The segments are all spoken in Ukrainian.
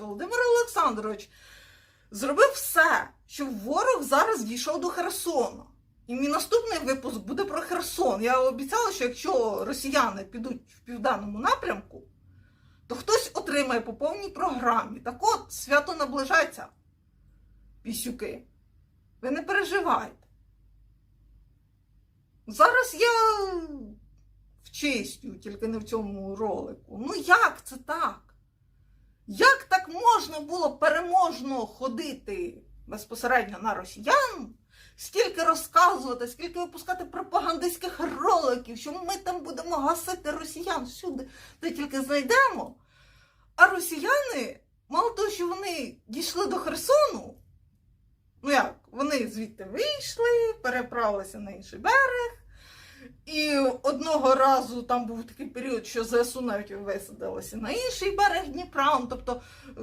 Володимир Олександрович зробив все, щоб ворог зараз дійшов до Херсона. І мій наступний випуск буде про Херсон. Я обіцяла, що якщо росіяни підуть в південному напрямку, то хтось отримає по повній програмі. Так от, свято наближається, пісюки. Ви не переживайте. Зараз я вчистю, тільки не в цьому ролику. Ну як це так? Як так можна було переможно ходити безпосередньо на росіян? Стільки розказувати, скільки випускати пропагандистських роликів, що ми там будемо гасити росіян всюди, де тільки знайдемо. А росіяни, мало того, що вони дійшли до Херсону, ну як, вони звідти вийшли, переправилися на інший берег. І одного разу там був такий період, що ЗСУ навіть висадилося на інший берег Дніпра. Тобто е,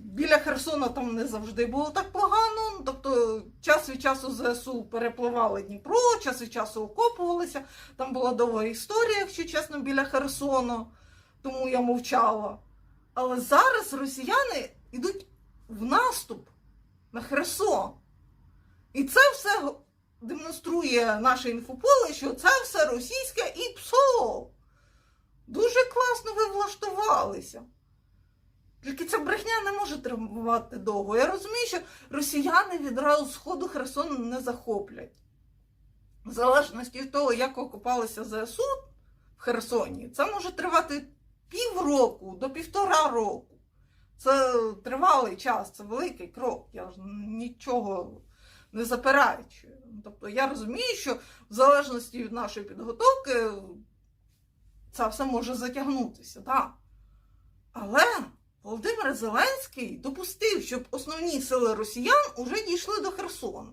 біля Херсона там не завжди було так погано. Ну, Тобто час від часу ЗСУ перепливали Дніпро, час від часу окопувалися. Там була довга історія, якщо чесно, біля Херсону, тому я мовчала. Але зараз росіяни йдуть в наступ на Херсон. І це все демонструє наше інфополе, що це все російське і ПСО. Дуже класно ви влаштувалися. Тільки ця брехня не може тривати довго. Я розумію, що росіяни відразу з ходу Херсон не захоплять. В залежності від того, як окопалися ЗСУ в Херсоні, це може тривати півроку до півтора року. Це тривалий час, це великий крок. Я ж нічого не заперечую. Тобто я розумію, що в залежності від нашої підготовки це все може затягнутися, так. Але Володимир Зеленський допустив, щоб основні сили росіян уже дійшли до Херсону.